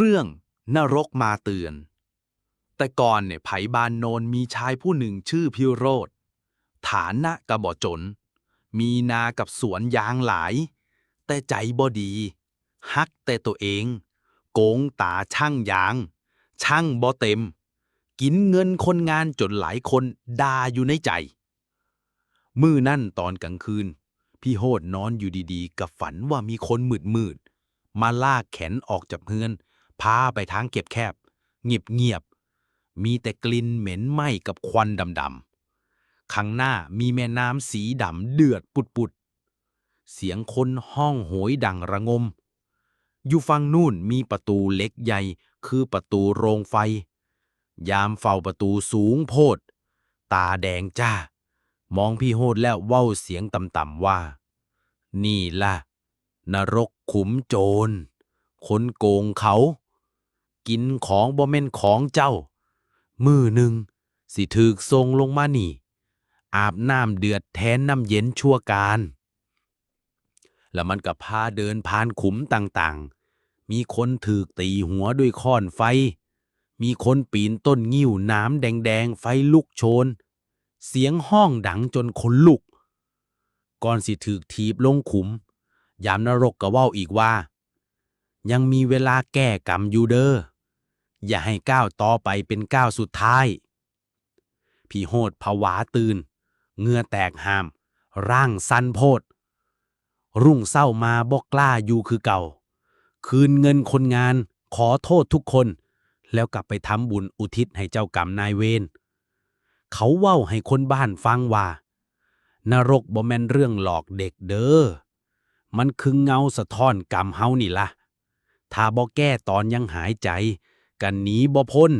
เรื่องนรกมาเตือน แต่ก่อนเนี่ยไผบานโนนมีชายผู้หนึ่งชื่อพิโรธ ฐานะกระบ่จน มีนากับสวนยางหลาย แต่ใจบ่ดี ฮักแต่ตัวเอง โกงตาช่างยาง ช่างบ่เต็ม กินเงินคนงานจนหลายคนด่าอยู่ในใจ มือนั่นตอนกลางคืน พี่โหดนอนอยู่ดีๆ กับฝันว่ามีคนมืดมืดๆมาลากแขนออกจากเฮือน พาไปทางเก็บแคบ เงียบเงียบๆมีแต่กลิ่นเหม็นไหม้กับควันดำๆข้างหน้ามีแม่น้ำสีดำเดือดปุดๆ เสียงคนห้องโหยดังระงม อยู่ฝั่งนู่นมีประตูเล็กใหญ่คือประตูโรงไฟ ยามเฝ้าประตูสูงโพด ตาแดงจ้า มองพี่โหดแล้วเว้าเสียงต่ำๆว่า นี่ล่ะ นรกขุมโจร คนโกงเขา กินของบ่แม่นของเจ้า มือหนึ่ง สิถึกทรงลงมานี่ อาบน้ำเดือดแทนน้ำเย็นชั่วการ แล้วมันก็พาเดินผ่านขุมต่างๆ มีคนถือกตีหัวด้วยค้อนไฟ มีคนปีนต้นงิ้วน้ำแดงๆ ไฟลุกโชน เสียงห้องดังจนขนลุก ก่อนสิถือกทีบลงขุม ยามนรกก็ว้าอีกว่ายังมีเวลาแก้กรรมอยู่เด้อ อย่าให้ก้าวต่อไปเป็นก้าวสุดท้าย พี่โหดผวาตื่นเงื่อแตกหาม ร่างสั้นโพด รุ่งเศร้ามาบอกกล้าอยู่คือเก่า คืนเงินคนงานขอโทษทุกคน แล้วกลับไปทำบุญอุทิศให้เจ้ากรรมนายเวรเขาเว้าให้คนบ้านฟังว่า นรกบ่แม่นเรื่องหลอกเด็กเด้อมันคือเงาสะท้อนกรรมเฮานี่ล่ะถ้าบ่แก้ตอนยังหายใจ กันหนีบ่พ้น